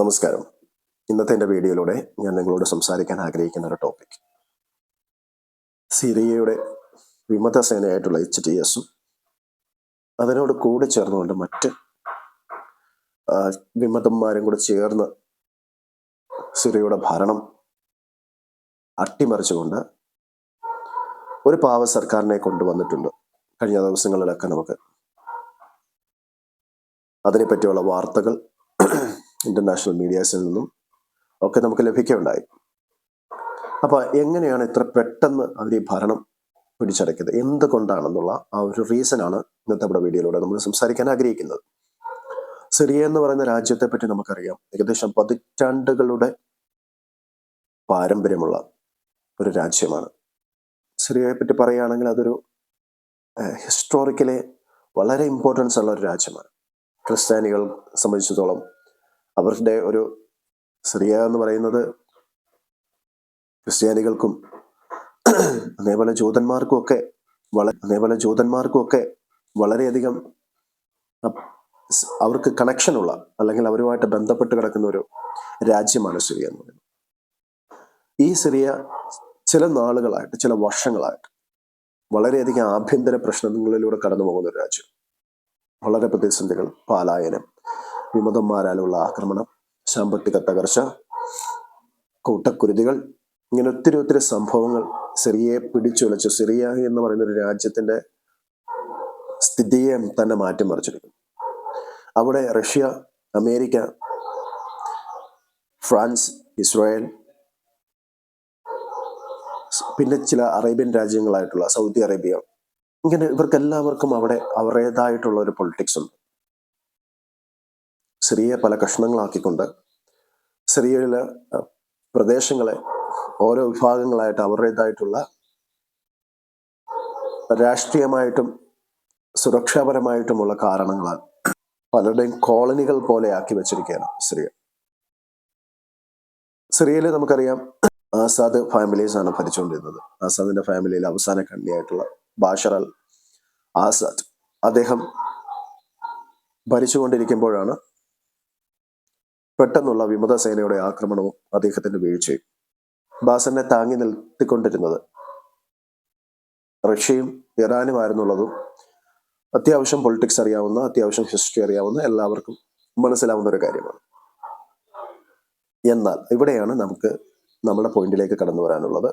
നമസ്കാരം. ഇന്നത്തെ എന്റെ വീഡിയോയിലൂടെ ഞാൻ നിങ്ങളോട് സംസാരിക്കാൻ ആഗ്രഹിക്കുന്ന ഒരു ടോപ്പിക് സിറിയയുടെ വിമത സേനയായിട്ടുള്ള എച്ച് ടി എസും അതിനോട് കൂടി ചേർന്നുകൊണ്ട് മറ്റ് വിമതന്മാരും കൂടെ ചേർന്ന് സിറിയയുടെ ഭരണം അട്ടിമറിച്ചുകൊണ്ട് ഒരു പാവ സർക്കാരിനെ കൊണ്ടുവന്നിട്ടുണ്ട് കഴിഞ്ഞ ദിവസങ്ങളിലൊക്കെ നമുക്ക്. അതിനെപ്പറ്റിയുള്ള വാർത്തകൾ ഇന്റർനാഷണൽ മീഡിയാസിൽ നിന്നും ഒക്കെ നമുക്ക് ലഭിക്കുകയുണ്ടായി. അപ്പോൾ എങ്ങനെയാണ് ഇത്ര പെട്ടെന്ന് അവർ ഈ ഭരണം പിടിച്ചടക്കിയത്? എന്തുകൊണ്ടാണെന്നുള്ള ആ ഒരു റീസൺ ആണ് ഇന്നത്തെ നമ്മുടെ വീഡിയോയിലൂടെ നമ്മൾ സംസാരിക്കാൻ ആഗ്രഹിക്കുന്നത്. സിറിയ എന്ന് പറയുന്ന രാജ്യത്തെ പറ്റി നമുക്കറിയാം. ഏകദേശം പതിറ്റാണ്ടുകളുടെ പാരമ്പര്യമുള്ള ഒരു രാജ്യമാണ്. സിറിയയെ പറ്റി പറയുകയാണെങ്കിൽ അതൊരു ഹിസ്റ്റോറിക്കലി വളരെ ഇമ്പോർട്ടൻസ് ഉള്ള ഒരു രാജ്യമാണ്. ക്രിസ്ത്യാനികൾ സംബന്ധിച്ചിടത്തോളം അവരുടെ ഒരു സിറിയ എന്ന് പറയുന്നത് ക്രിസ്ത്യാനികൾക്കും അതേപോലെ ജൂതന്മാർക്കും ഒക്കെ വള അതേപോലെ ജൂതന്മാർക്കും ഒക്കെ വളരെയധികം അവർക്ക് കണക്ഷനുള്ള അല്ലെങ്കിൽ അവരുമായിട്ട് ബന്ധപ്പെട്ട് കിടക്കുന്ന ഒരു രാജ്യമാണ് സിറിയ എന്ന് പറയുന്നത്. ഈ സിറിയ ചില നാളുകളായിട്ട് ചില വർഷങ്ങളായിട്ട് വളരെയധികം ആഭ്യന്തര പ്രശ്നങ്ങളിലൂടെ കടന്നു പോകുന്ന ഒരു രാജ്യം. വളരെ പ്രതിസന്ധികൾ പാലായനം വിമതന്മാരാലുള്ള ആക്രമണം സാമ്പത്തിക തകർച്ച കൂട്ടക്കുരുതികൾ ഇങ്ങനെ ഒത്തിരി ഒത്തിരി സംഭവങ്ങൾ സിറിയയെ പിടിച്ചുലച്ചു. സിറിയ എന്ന് പറയുന്ന ഒരു രാജ്യത്തിന്റെ സ്ഥിതിയെ തന്നെ മാറ്റിമറിച്ചിരിക്കുന്നു. അവിടെ റഷ്യ അമേരിക്ക ഫ്രാൻസ് ഇസ്രായേൽ പിന്നെ ചില അറേബ്യൻ രാജ്യങ്ങളായിട്ടുള്ള സൗദി അറേബ്യ ഇങ്ങനെ ഇവർക്കെല്ലാവർക്കും അവിടെ അവരുടേതായിട്ടുള്ള ഒരു പൊളിറ്റിക്സ് ഉണ്ട്. സിറിയയെ പല കഷ്ണങ്ങളാക്കിക്കൊണ്ട് സിറിയയിലെ പ്രദേശങ്ങളെ ഓരോ വിഭാഗങ്ങളായിട്ട് അവരുടേതായിട്ടുള്ള രാഷ്ട്രീയമായിട്ടും സുരക്ഷാപരമായിട്ടുമുള്ള കാരണങ്ങളാൽ പലരുടെയും കോളനികൾ പോലെ ആക്കി വെച്ചിരിക്കുകയാണ് സിറിയ. സിറിയയിൽ നമുക്കറിയാം ആസാദ് ഫാമിലീസ് ആണ് ഭരിച്ചുകൊണ്ടിരുന്നത്. ആസാദിന്റെ ഫാമിലിയിൽ അവസാന കണ്ണിയായിട്ടുള്ള ബാഷറൽ ആസാദ് അദ്ദേഹം ഭരിച്ചുകൊണ്ടിരിക്കുമ്പോഴാണ് പെട്ടെന്നുള്ള വിമത സേനയുടെ ആക്രമണവും അദ്ദേഹത്തിന്റെ വീഴ്ചയും ബാസനെ താങ്ങി നിർത്തിക്കൊണ്ടിരുന്നത് റഷ്യയും ഇറാനും ഇറാനുമായിരുന്നുള്ളതും അത്യാവശ്യം പൊളിറ്റിക്സ് അറിയാവുന്ന അത്യാവശ്യം ഹിസ്റ്ററി അറിയാവുന്ന എല്ലാവർക്കും മനസ്സിലാവുന്ന ഒരു കാര്യമാണ്. എന്നാൽ ഇവിടെയാണ് നമുക്ക് നമ്മുടെ പോയിന്റിലേക്ക് കടന്നു വരാനുള്ളത്.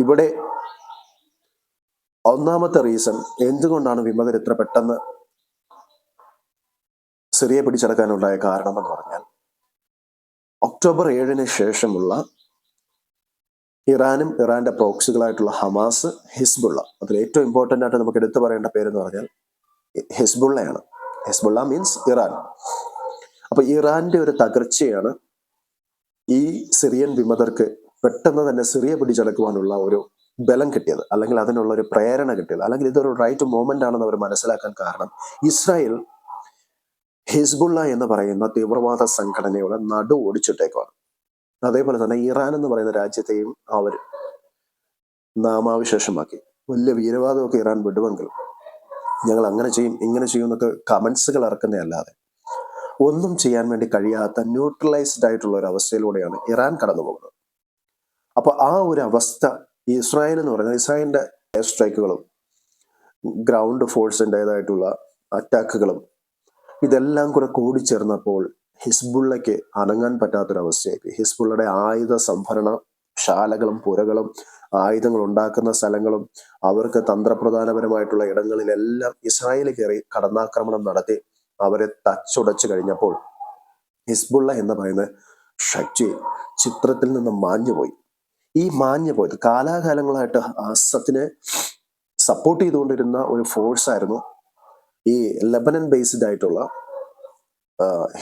ഇവിടെ ഒന്നാമത്തെ റീസൺ എന്തുകൊണ്ടാണ് വിമതർ ഇത്ര പെട്ടെന്ന് സിറിയെ പിടിച്ചെടുക്കാനുണ്ടായ കാരണം എന്ന് പറഞ്ഞാൽ ഒക്ടോബർ ഏഴിന് ശേഷമുള്ള ഇറാനും ഇറാന്റെ പ്രോക്സികളായിട്ടുള്ള ഹമാസ് ഹിസ്ബുള്ള. അതിൽ ഏറ്റവും ഇമ്പോർട്ടന്റ് ആയിട്ട് നമുക്ക് എടുത്തു പറയേണ്ട പേരെന്ന് പറഞ്ഞാൽ ഹിസ്ബുള്ളയാണ്. Hezbollah means Iran. അപ്പൊ ഇറാന്റെ ഒരു തകർച്ചയാണ് ഈ സിറിയൻ വിമതർക്ക് പെട്ടെന്ന് തന്നെ സിറിയ പിടിച്ചടക്കുവാനുള്ള ഒരു ബലം കിട്ടിയത്. അല്ലെങ്കിൽ അതിനുള്ള ഒരു പ്രേരണ കിട്ടിയത്. അല്ലെങ്കിൽ ഇതൊരു റൈറ്റ് മൂവ്മെന്റ് ആണെന്ന് അവർ മനസ്സിലാക്കാൻ കാരണം ഇസ്രായേൽ ഹിസ്ബുള്ള എന്ന് പറയുന്ന തീവ്രവാദ സംഘടനയുടെ നടു ഓടിച്ചിട്ടേക്കാണ് അതേപോലെ തന്നെ ഇറാൻ എന്ന് പറയുന്ന രാജ്യത്തെയും അവർ നാമാവിശേഷമാക്കി. വലിയ വീരവാദമൊക്കെ ഇറാൻ വിടുമെങ്കിലും ഞങ്ങൾ അങ്ങനെ ചെയ്യും ഇങ്ങനെ ചെയ്യും എന്നൊക്കെ കമന്റ്സുകൾ ഇറക്കുന്നതല്ലാതെ ഒന്നും ചെയ്യാൻ വേണ്ടി കഴിയാത്ത ന്യൂട്രലൈസ്ഡ് ആയിട്ടുള്ള ഒരു അവസ്ഥയിലൂടെയാണ് ഇറാൻ കടന്നു പോകുന്നത് അപ്പൊ ആ ഒരു അവസ്ഥ ഇസ്രായേൽ എന്ന് പറയുന്നത് ഇസ്രായേലിന്റെ എയർ സ്ട്രൈക്കുകളും ഗ്രൗണ്ട് ഫോഴ്സിന്റെതായിട്ടുള്ള അറ്റാക്കുകളും ഇതെല്ലാം കൂടെ കൂടിച്ചേർന്നപ്പോൾ ഹിസ്ബുള്ളയ്ക്ക് അനങ്ങാൻ പറ്റാത്തൊരവസ്ഥയായി ഹിസ്ബുള്ളയുടെ ആയുധ സംഭരണ ശാലകളും പുരകളും ആയുധങ്ങൾ ഉണ്ടാക്കുന്ന സ്ഥലങ്ങളും അവർക്ക് തന്ത്രപ്രധാനപരമായിട്ടുള്ള ഇടങ്ങളിലെല്ലാം ഇസ്രായേൽ കയറി കടന്നാക്രമണം നടത്തി അവരെ തച്ചുടച്ചു കഴിഞ്ഞപ്പോൾ ഹിസ്ബുള്ള എന്ന് പറയുന്ന ശക്തി ചിത്രത്തിൽ നിന്ന് മാഞ്ഞുപോയി ഈ മാഞ്ഞു പോയത് കാലാകാലങ്ങളായിട്ട് ആസത്തിനെ സപ്പോർട്ട് ചെയ്തുകൊണ്ടിരുന്ന ഒരു ഫോഴ്സ് ആയിരുന്നു. ഈ ലെബനൻ ബേസ്ഡ് ആയിട്ടുള്ള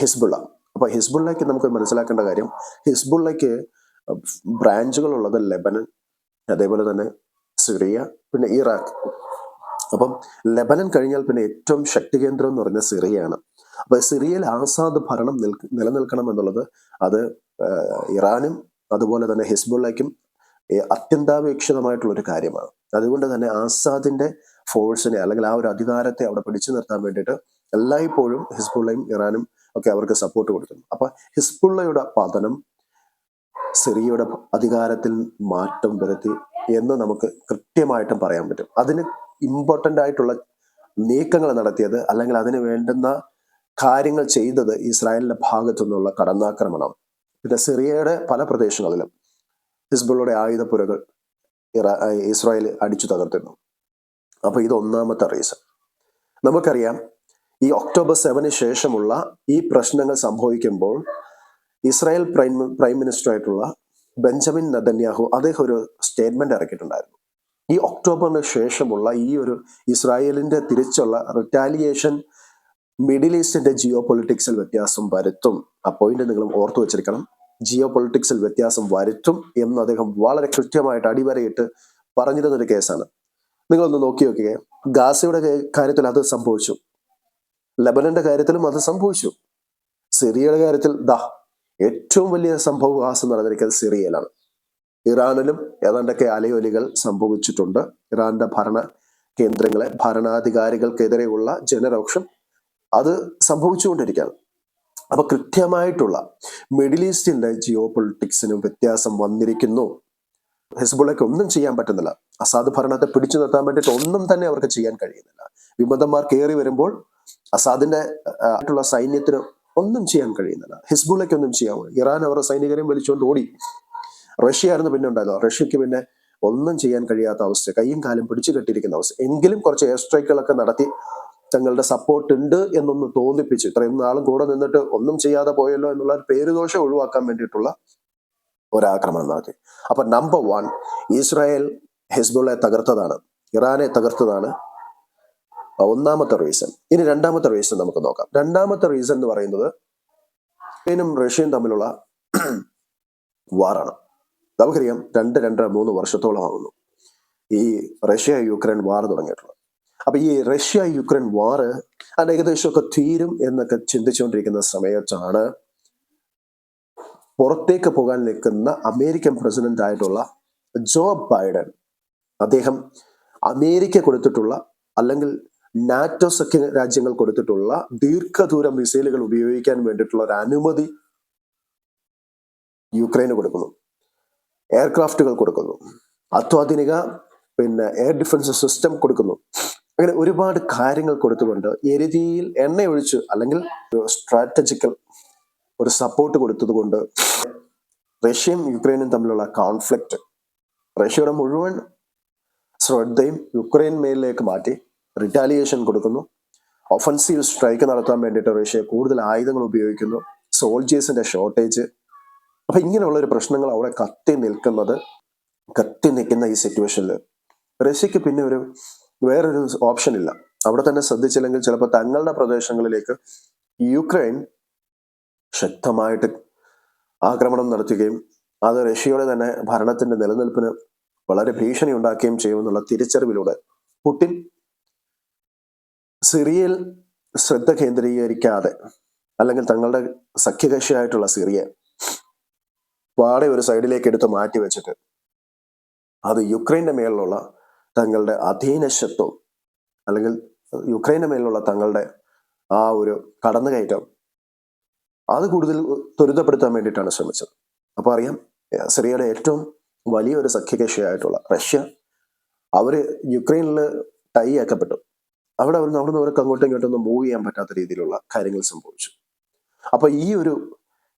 ഹിസ്ബുള്ള അപ്പൊ ഹിസ്ബുള്ളയ്ക്ക് നമുക്ക് മനസ്സിലാക്കേണ്ട കാര്യം ഹിസ്ബുള്ളയ്ക്ക് ബ്രാഞ്ചുകൾ ഉള്ളത് ലെബനൻ അതേപോലെ തന്നെ സിറിയ പിന്നെ ഇറാഖ്. അപ്പം ലെബനൻ കഴിഞ്ഞാൽ പിന്നെ ഏറ്റവും ശക്തി കേന്ദ്രം എന്ന് പറഞ്ഞ സിറിയയാണ്. അപ്പൊ സിറിയയിൽ ആസാദ് ഭരണം നിൽക്ക നിലനിൽക്കണം എന്നുള്ളത് അത് ഇറാനും അതുപോലെ തന്നെ ഹിസ്ബുള്ളയ്ക്കും അത്യന്താപേക്ഷിതമായിട്ടുള്ള ഒരു കാര്യമാണ്. അതുകൊണ്ട് തന്നെ ആസാദിന്റെ ഫോഴ്സിനെ അല്ലെങ്കിൽ ആ ഒരു അധികാരത്തെ അവിടെ പിടിച്ചു നിർത്താൻ വേണ്ടിയിട്ട് എല്ലായ്പ്പോഴും ഹിസ്ബുള്ളയും ഇറാനും ഒക്കെ അവർക്ക് സപ്പോർട്ട് കൊടുക്കുന്നു. അപ്പൊ ഹിസ്ബുള്ളയുടെ പതനം സിറിയയുടെ അധികാരത്തിൽ മാറ്റം വരുത്തി എന്ന് നമുക്ക് കൃത്യമായിട്ടും പറയാൻ പറ്റും. അതിന് ഇമ്പോർട്ടന്റ് ആയിട്ടുള്ള നീക്കങ്ങൾ നടത്തിയത് അല്ലെങ്കിൽ അതിന് വേണ്ടുന്ന കാര്യങ്ങൾ ചെയ്തത് ഇസ്രായേലിന്റെ ഭാഗത്തു നിന്നുള്ള കടന്നാക്രമണം. പിന്നെ സിറിയയുടെ പല പ്രദേശങ്ങളിലും ഹിസ്ബുള്ളയുടെ ആയുധപ്പുരകൾ ഇസ്രായേൽ അടിച്ചു തകർത്തിരുന്നു. അപ്പൊ ഇത് ഒന്നാമത്തെ റീസൺ നമുക്കറിയാം ഈ ഒക്ടോബർ സെവന് ശേഷമുള്ള ഈ പ്രശ്നങ്ങൾ സംഭവിക്കുമ്പോൾ ഇസ്രായേൽ പ്രൈം പ്രൈം മിനിസ്റ്റർ ആയിട്ടുള്ള ബെഞ്ചമിൻ നദന്യാഹു അദ്ദേഹം ഒരു സ്റ്റേറ്റ്മെന്റ് ഇറക്കിയിട്ടുണ്ടായിരുന്നു. ഈ ഒക്ടോബറിന് ശേഷമുള്ള ഈ ഒരു ഇസ്രായേലിന്റെ തിരിച്ചുള്ള റിറ്റാലിയേഷൻ മിഡിൽ ഈസ്റ്റിന്റെ ജിയോ പൊളിറ്റിക്സിൽ വ്യത്യാസം വരുത്തും. ആ പോയിന്റ് നിങ്ങൾ ഓർത്തു വെച്ചിരിക്കണം. ജിയോ പൊളിറ്റിക്സിൽ വ്യത്യാസം വരുത്തും എന്ന് അദ്ദേഹം വളരെ കൃത്യമായിട്ട് അടിവരയിട്ട് പറഞ്ഞിരുന്നൊരു കേസാണ് നിങ്ങളൊന്ന് നോക്കി നോക്കിയേ ഗാസയുടെ കാര്യത്തിൽ അത് സംഭവിച്ചു. ലബനന്റെ കാര്യത്തിലും അത് സംഭവിച്ചു. സിറിയയുടെ കാര്യത്തിൽ ദാ ഏറ്റവും വലിയ സംഭവവികാസം നടന്നിരിക്കുന്നത് സിറിയയിലാണ്. ഇറാനിലും ഏതാണ്ടൊക്കെ അലയൊലികൾ സംഭവിച്ചിട്ടുണ്ട്. ഇറാന്റെ ഭരണ കേന്ദ്രങ്ങളെ ഭരണാധികാരികൾക്കെതിരെയുള്ള ജനരോക്ഷം അത് സംഭവിച്ചുകൊണ്ടിരിക്കുകയാണ്. അപ്പൊ കൃത്യമായിട്ടുള്ള മിഡിൽ ഈസ്റ്റിന്റെ ജിയോ പൊളിറ്റിക്സിനും വ്യത്യാസം വന്നിരിക്കുന്നു. ഹിസ്ബുള്ളയ്ക്ക് ഒന്നും ചെയ്യാൻ പറ്റുന്നില്ല. അസാദ് ഭരണത്തെ പിടിച്ചു നിർത്താൻ വേണ്ടിയിട്ട് ഒന്നും തന്നെ അവർക്ക് ചെയ്യാൻ കഴിയുന്നില്ല. വിമതന്മാർ കയറി വരുമ്പോൾ അസാദിന്റെ ആയിട്ടുള്ള സൈന്യത്തിന് ഒന്നും ചെയ്യാൻ കഴിയുന്നില്ല. ഹിസ്ബുള്ളയ്ക്ക് ഒന്നും ചെയ്യാൻ ഇറാൻ അവരുടെ സൈനികരെയും വലിച്ചുകൊണ്ട് ഓടി. റഷ്യ ആയിരുന്നു പിന്നെ ഉണ്ടായത്. റഷ്യക്ക് പിന്നെ ഒന്നും ചെയ്യാൻ കഴിയാത്ത അവസ്ഥ കൈയും കാലും പിടിച്ചു കെട്ടിയിരിക്കുന്ന അവസ്ഥ. എങ്കിലും കുറച്ച് എയർ സ്ട്രൈക്കുകളൊക്കെ നടത്തി തങ്ങളുടെ സപ്പോർട്ട് ഉണ്ട് എന്നൊന്ന് തോന്നിപ്പിച്ച് ഇത്രയും നാളും കൂടെ നിന്നിട്ട് ഒന്നും ചെയ്യാതെ പോയല്ലോ എന്നുള്ള ഒരു പേരുദോഷം ഒഴിവാക്കാൻ വേണ്ടിയിട്ടുള്ള ഒരാക്രമണം നടത്തി അപ്പൊ നമ്പർ വൺ ഇസ്രായേൽ ഹെസ്ബുള്ളെ തകർത്തതാണ്. ഇറാനെ തകർത്തതാണ്. ഒന്നാമത്തെ റീസൺ ഇനി രണ്ടാമത്തെ റീസൺ നമുക്ക് നോക്കാം. രണ്ടാമത്തെ റീസൺ എന്ന് പറയുന്നത് യുക്രൈനും റഷ്യയും തമ്മിലുള്ള വാറാണ് നമുക്കറിയാം രണ്ട് രണ്ടര മൂന്ന് വർഷത്തോളം ആകുന്നു ഈ റഷ്യ യുക്രൈൻ വാർ തുടങ്ങിയിട്ടുള്ളത്. അപ്പൊ ഈ റഷ്യ യുക്രൈൻ വാർ അത് ഏകദേശമൊക്കെ തീരും എന്നൊക്കെ ചിന്തിച്ചുകൊണ്ടിരിക്കുന്ന സമയത്താണ് പുറത്തേക്ക് പോകാൻ നിൽക്കുന്ന അമേരിക്കൻ പ്രസിഡന്റ് ആയിട്ടുള്ള ജോ ബൈഡൻ. അദ്ദേഹം അമേരിക്ക കൊടുത്തിട്ടുള്ള അല്ലെങ്കിൽ നാറ്റോ സഖ്യ രാജ്യങ്ങൾ കൊടുത്തിട്ടുള്ള ദീർഘദൂര മിസൈലുകൾ ഉപയോഗിക്കാൻ വേണ്ടിയിട്ടുള്ള ഒരു അനുമതി യുക്രൈന് കൊടുക്കുന്നു. എയർക്രാഫ്റ്റുകൾ കൊടുക്കുന്നു. അത്യാധുനിക പിന്നെ എയർ ഡിഫൻസ് സിസ്റ്റം കൊടുക്കുന്നു. അങ്ങനെ ഒരുപാട് കാര്യങ്ങൾ കൊടുത്തുകൊണ്ട് എരുതിയിൽ എണ്ണയൊഴിച്ച് അല്ലെങ്കിൽ സ്ട്രാറ്റജിക്കൽ ഒരു സപ്പോർട്ട് കൊടുത്തതുകൊണ്ട് റഷ്യയും യുക്രൈനും തമ്മിലുള്ള കോൺഫ്ലിക്റ്റ് റഷ്യയുടെ മുഴുവൻ ശ്രദ്ധയും യുക്രൈൻ മേലിലേക്ക് മാറ്റി റിറ്റാലിയേഷൻ കൊടുക്കുന്നു. ഒഫൻസീവ് സ്ട്രൈക്ക് നടത്താൻ വേണ്ടിയിട്ട് റഷ്യ കൂടുതൽ ആയുധങ്ങൾ ഉപയോഗിക്കുന്നു. സോൾജേഴ്സിന്റെ ഷോർട്ടേജ് അപ്പൊ ഇങ്ങനെയുള്ള ഒരു പ്രശ്നങ്ങൾ അവിടെ കത്തി നിൽക്കുന്നത് കത്തി നിൽക്കുന്ന ഈ സിറ്റുവേഷനിൽ റഷ്യക്ക് പിന്നെ ഒരു വേറൊരു ഓപ്ഷൻ ഇല്ല. അവിടെ തന്നെ ശ്രദ്ധിച്ചില്ലെങ്കിൽ ചിലപ്പോൾ തങ്ങളുടെ പ്രദേശങ്ങളിലേക്ക് യുക്രൈൻ ശക്തമായിട്ട് ആക്രമണം നടത്തുകയും അത് റഷ്യയുടെ തന്നെ ഭരണത്തിന്റെ നിലനിൽപ്പിന് വളരെ ഭീഷണി ഉണ്ടാക്കുകയും ചെയ്യുമെന്നുള്ള തിരിച്ചറിവിലൂടെ പുടിൻ സിറിയയിൽ ശ്രദ്ധ കേന്ദ്രീകരിക്കാതെ അല്ലെങ്കിൽ തങ്ങളുടെ സഖ്യകക്ഷിയായിട്ടുള്ള സിറിയ പാടെ ഒരു സൈഡിലേക്ക് എടുത്ത് മാറ്റി വെച്ചിട്ട് അത് യുക്രൈന്റെ മേലുള്ള തങ്ങളുടെ അധീനശത്വം അല്ലെങ്കിൽ യുക്രൈന്റെ മേലുള്ള തങ്ങളുടെ ആ ഒരു കടന്നുകയറ്റം അത് കൂടുതൽ ത്വരിതപ്പെടുത്താൻ വേണ്ടിയിട്ടാണ് ശ്രമിച്ചത്. അപ്പൊ അറിയാം സിറിയയുടെ ഏറ്റവും വലിയൊരു സഖ്യകക്ഷിയായിട്ടുള്ള റഷ്യ അവർ യുക്രൈനിൽ ടൈ ആക്കപ്പെട്ടു. അവിടെ അവർ അവിടെ നിന്ന് അവർക്ക് അങ്ങോട്ടും ഇങ്ങോട്ടും ഒന്നും മൂവ് ചെയ്യാൻ പറ്റാത്ത രീതിയിലുള്ള കാര്യങ്ങൾ സംഭവിച്ചു. അപ്പൊ ഈ ഒരു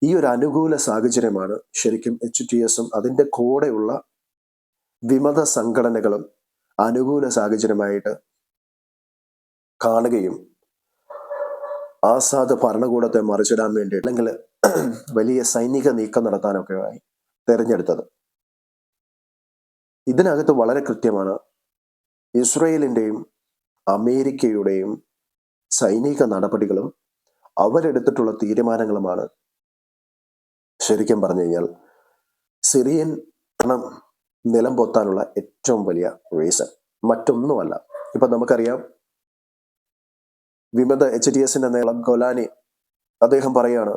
ഈ ഒരു അനുകൂല സാഹചര്യമാണ് ശരിക്കും എച്ച് ടി എസും അതിന്റെ കൂടെയുള്ള വിമത സംഘടനകളും അനുകൂല സാഹചര്യമായിട്ട് കാണുകയും ആസാദ് ഭരണകൂടത്തെ മറിച്ചിടാൻ വേണ്ടി അല്ലെങ്കിൽ വലിയ സൈനിക നീക്കം നടത്താനൊക്കെ ആയി തെരഞ്ഞെടുത്തത്. ഇതിനകത്ത് വളരെ കൃത്യമാണ്. ഇസ്രയേലിന്റെയും അമേരിക്കയുടെയും സൈനിക നടപടികളും അവരെടുത്തിട്ടുള്ള തീരുമാനങ്ങളുമാണ്. ശരിക്കും പറഞ്ഞു കഴിഞ്ഞാൽ സിറിയൻ ഭരണം നിലം പൊത്താനുള്ള ഏറ്റവും വലിയ റീസൺ മറ്റൊന്നുമല്ല. ഇപ്പം നമുക്കറിയാം വിമത എച്ച് ഡി എസിന്റെ നേളം ഗൊലാനി അദ്ദേഹം പറയാണ്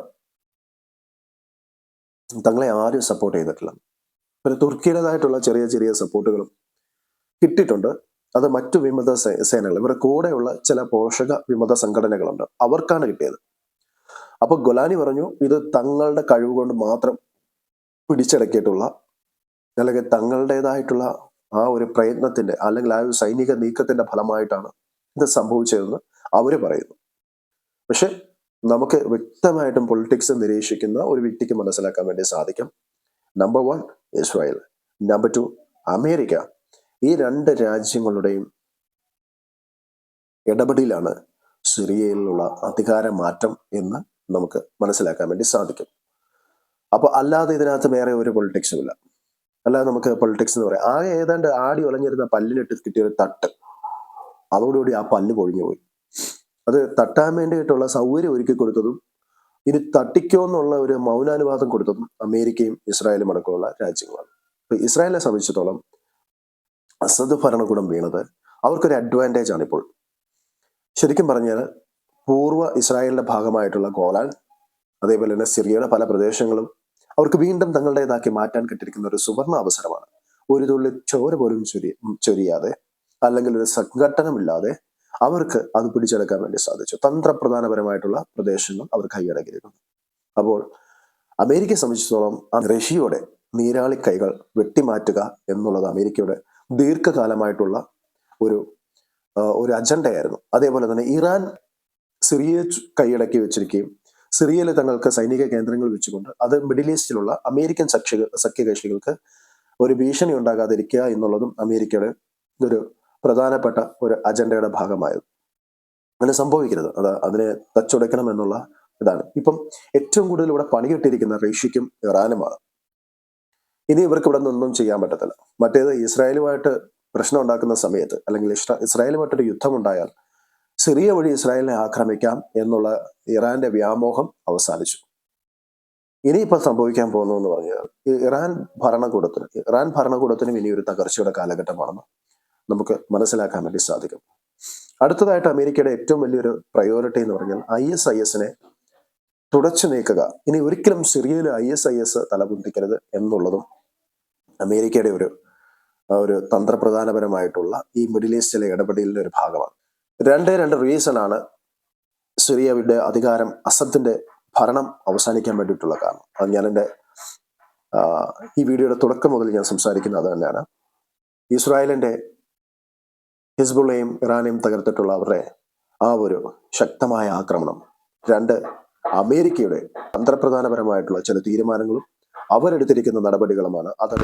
തങ്ങളെ ആരും സപ്പോർട്ട് ചെയ്തിട്ടില്ല. പിന്നെ തുർക്കിയുടേതായിട്ടുള്ള ചെറിയ ചെറിയ സപ്പോർട്ടുകളും കിട്ടിയിട്ടുണ്ട്. അത് മറ്റു വിമത സേനകൾ ഇവരുടെ കൂടെയുള്ള ചില പോഷക വിമത സംഘടനകളുണ്ട്. അവർക്കാണ് കിട്ടിയത്. അപ്പൊ ഗൊലാനി പറഞ്ഞു ഇത് തങ്ങളുടെ കഴിവ് കൊണ്ട് മാത്രം പിടിച്ചടക്കിയിട്ടുള്ള അല്ലെങ്കിൽ തങ്ങളുടേതായിട്ടുള്ള ആ ഒരു പ്രയത്നത്തിന്റെ അല്ലെങ്കിൽ ആ ഒരു സൈനിക നീക്കത്തിന്റെ ഫലമായിട്ടാണ് ഇത് സംഭവിച്ചതെന്ന് അവർ പറയുന്നു. പക്ഷെ നമുക്ക് വ്യക്തമായിട്ടും പൊളിറ്റിക്സ് നിരീക്ഷിക്കുന്ന ഒരു വ്യക്തിക്ക് മനസ്സിലാക്കാൻ വേണ്ടി സാധിക്കും. Number one Israel number two America ഈ രണ്ട് രാജ്യങ്ങളുടെയും ഇടപെടലാണ് സിറിയയിലുള്ള അധികാര മാറ്റം എന്ന് നമുക്ക് മനസ്സിലാക്കാൻ വേണ്ടി സാധിക്കും. അപ്പോൾ അല്ലാതെ ഇതിനകത്ത് വേറെ ഒരു പൊളിറ്റിക്സും ഇല്ല. അല്ലാതെ നമുക്ക് പൊളിറ്റിക്സ് എന്ന് പറയാം. ആകെ ഏതാണ്ട് ആടി ഒലഞ്ഞിരുന്ന പല്ലിനിട്ട് കിട്ടിയ ഒരു തട്ട്. അതോടുകൂടി ആ പല്ല് പൊഴിഞ്ഞു പോയി അത് തട്ടാൻ വേണ്ടിയിട്ടുള്ള സൗകര്യം ഒരുക്കി കൊടുത്തതും ഇനി തട്ടിക്കോ എന്നുള്ള ഒരു മൗനാനുവാദം കൊടുത്തതും അമേരിക്കയും ഇസ്രായേലും അടക്കമുള്ള രാജ്യങ്ങളാണ്. ഇപ്പൊ ഇസ്രായേലിനെ സംബന്ധിച്ചിടത്തോളം അസദ് ഭരണകൂടം വീണത് അവർക്കൊരു അഡ്വാന്റേജ് ആണ് ഇപ്പോൾ. ശരിക്കും പറഞ്ഞാൽ പൂർവ ഇസ്രായേലിന്റെ ഭാഗമായിട്ടുള്ള ഗോലാൻ അതേപോലെ തന്നെ സിറിയയുടെ പല പ്രദേശങ്ങളും അവർക്ക് വീണ്ടും തങ്ങളുടേതാക്കി മാറ്റാൻ കിട്ടിയിരിക്കുന്ന ഒരു സുവർണ അവസരമാണ്. ഒരു തുള്ളി ചോര പോലും ചൊരി ചൊരിയാതെ അല്ലെങ്കിൽ ഒരു സംഘട്ടനമില്ലാതെ അവർക്ക് അത് പിടിച്ചെടുക്കാൻ വേണ്ടി സാധിച്ചു. തന്ത്രപ്രധാനപരമായിട്ടുള്ള പ്രദേശങ്ങൾ അവർ കൈയടക്കിയിരുന്നു. അപ്പോൾ അമേരിക്കയെ സംബന്ധിച്ചിടത്തോളം റഷ്യയുടെ നീരാളി കൈകൾ വെട്ടിമാറ്റുക എന്നുള്ളത് അമേരിക്കയുടെ ദീർഘകാലമായിട്ടുള്ള ഒരു ഒരു അജണ്ടയായിരുന്നു. അതേപോലെ തന്നെ ഇറാൻ സിറിയ കൈയടക്കി വെച്ചിരിക്കുകയും സിറിയയിലെ തങ്ങൾക്ക് സൈനിക കേന്ദ്രങ്ങൾ വെച്ചുകൊണ്ട് അത് മിഡിൽ ഈസ്റ്റിലുള്ള അമേരിക്കൻ സഖ്യ സഖ്യകക്ഷികൾക്ക് ഒരു ഭീഷണി ഉണ്ടാകാതിരിക്കുക എന്നുള്ളതും അമേരിക്കയുടെ ഒരു പ്രധാനപ്പെട്ട ഒരു അജണ്ടയുടെ ഭാഗമായത്. അങ്ങനെ സംഭവിക്കരുത്. അത് അതിനെ തച്ചുടയ്ക്കണം എന്നുള്ള ഇതാണ്. ഇപ്പം ഏറ്റവും കൂടുതൽ ഇവിടെ പണി കിട്ടിയിരിക്കുന്ന റഷ്യക്കും ഇറാനുമാണ്. ഇനി ഇവർക്ക് ഇവിടെ നിന്നൊന്നും ചെയ്യാൻ പറ്റത്തില്ല. മറ്റേത് ഇസ്രായേലുമായിട്ട് പ്രശ്നം ഉണ്ടാക്കുന്ന സമയത്ത് അല്ലെങ്കിൽ ഇസ്രാ- ഇസ്രായേലുമായിട്ടൊരു യുദ്ധമുണ്ടായാൽ സിറിയ വഴി ഇസ്രായേലിനെ ആക്രമിക്കാം എന്നുള്ള ഇറാന്റെ വ്യാമോഹം അവസാനിച്ചു. ഇനിയിപ്പോൾ സംഭവിക്കാൻ പോകുന്നു എന്ന് പറഞ്ഞാൽ ഇറാൻ ഭരണകൂടത്തിന് ഇറാൻ ഭരണകൂടത്തിനും ഇനി ഒരു തകർച്ചയുടെ കാലഘട്ടമാണെന്ന് നമുക്ക് മനസ്സിലാക്കാൻ വേണ്ടി സാധിക്കും. അടുത്തതായിട്ട് അമേരിക്കയുടെ ഏറ്റവും വലിയൊരു പ്രയോറിറ്റി എന്ന് പറഞ്ഞാൽ ഐ എസ് ഐ എസിനെ തുടച്ചു നീക്കുക. ഇനി ഒരിക്കലും സിറിയയിൽ ഐ എസ് ഐ എസ് തലപൊന്തിക്കരുത് എന്നുള്ളതും അമേരിക്കയുടെ ഒരു ഒരു തന്ത്രപ്രധാനപരമായിട്ടുള്ള ഈ മിഡിൽ ഈസ്റ്റിലെ ഇടപെടലിന്റെ ഒരു ഭാഗമാണ്. രണ്ടേ രണ്ട് റീസൺ ആണ് സിറിയയുടെ അധികാരം അസദിന്റെ ഭരണം അവസാനിക്കാൻ വേണ്ടിയിട്ടുള്ള കാരണം. അത് ഞാൻ ഈ വീഡിയോയുടെ തുടക്കം മുതൽ ഞാൻ സംസാരിക്കുന്നത് അത് തന്നെയാണ്. ഇസ്രായേലിന്റെ ഹിസ്ബുള്ളയും ഇറാനെയും തകർത്തിട്ടുള്ള അവരുടെ ആ ഒരു ശക്തമായ ആക്രമണം. രണ്ട് അമേരിക്കയുടെ തന്ത്രപ്രധാനപരമായിട്ടുള്ള ചില തീരുമാനങ്ങളും അവരെടുത്തിരിക്കുന്ന നടപടികളുമാണ് അത്